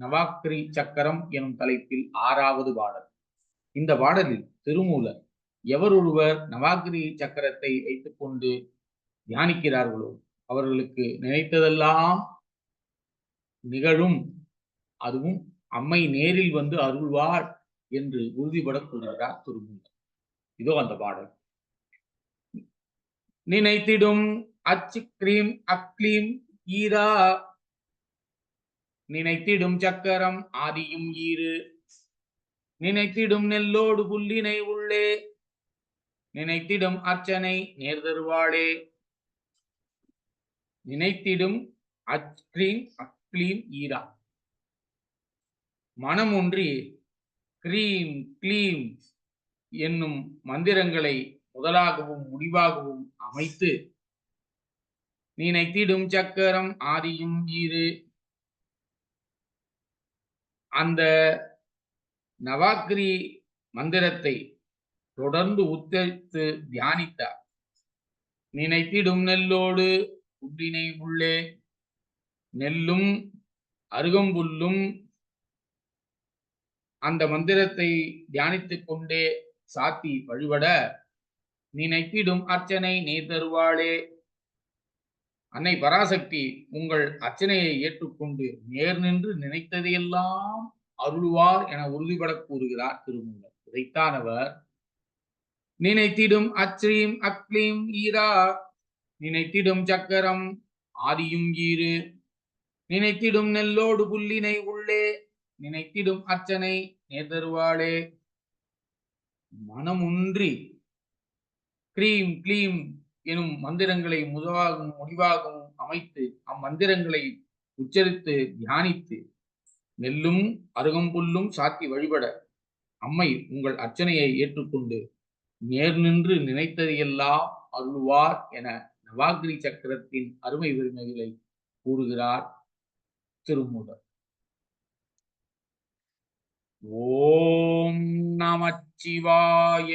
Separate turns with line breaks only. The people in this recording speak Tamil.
நவாக்ரி சக்கரம் எனும் தலைப்பில் ஆறாவது பாடல். இந்த பாடலில் திருமூலர் எவர் ஒருவர் சக்கரத்தை வைத்துக்கொண்டு தியானிக்கிறார்களோ அவர்களுக்கு நினைத்ததெல்லாம் நிகழும். அதுவும் அம்மை நேரில் வந்து அருள்வாள் என்று உறுதிபட கொள்கிறார் திருமூலர். இதோ அந்த பாடல். நினைத்திடும் அச்சு கிரீம் அக்லீம் ஈரா நினைத்திடும் சக்கரம் ஆதியும் ஈரு நினைத்திடும் நெல்லோடு புல்லினை உள்ளே. நினைத்திடும் அர்ச்சனை நேர்தருவாளே. நினைத்திடும் அக்ரீம் அக்லீம் ஈரா. மனம் ஒன்றி கிரீம் கிளீம் என்னும் மந்திரங்களை முதலாகவும் முடிவாகவும் அமைத்து நினைத்திடும் சக்கரம் ஆதியும் ஈரு அந்த நவாக்கிரி மந்திரத்தை தொடர்ந்து உத்தரித்து தியானித்தார். நினைத்திடும் நெல்லோடு புல்லினை உள்ளே நெல்லும் அருகம்புல்லும் அந்த மந்திரத்தை தியானித்துக் கொண்டே சாத்தி வழிபட நினைத்திடும் அர்ச்சனை நீ தருவாளே அன்னை பராசக்தி உங்கள் அர்ச்சனையை ஏற்றுக்கொண்டு நேர் நின்று நினைத்ததையெல்லாம் அருள்வார் என உறுதிபட கூறுகிறார் திருமூலர். இதைத்தான் அவர் நினைத்திடும் அச்சிரீம் அக்லீம் ஈரா நினைத்திடும் சக்கரம் ஆதியும் ஈரு நினைத்திடும் நெல்லோடு புல்லினை உள்ளே நினைத்திடும் அச்சனை நேதருவாளே மனமுன்றி கிரீம் கிளீம் எனும் மந்திரங்களை முதவாகவும் முடிவாகவும் அமைத்து அம்மந்திரங்களை உச்சரித்து தியானித்து நெல்லும் அருகம்புல்லும் சாத்தி வழிபட அம்மை உங்கள் அர்ச்சனையை ஏற்றுக்கொண்டு நேர் நின்று நினைத்ததையெல்லாம் அருள்வார் என நவாகிரி சக்கரத்தின் அருமை பெருமைகளை கூறுகிறார் திருமூலர். ஓம் நமச்சிவாய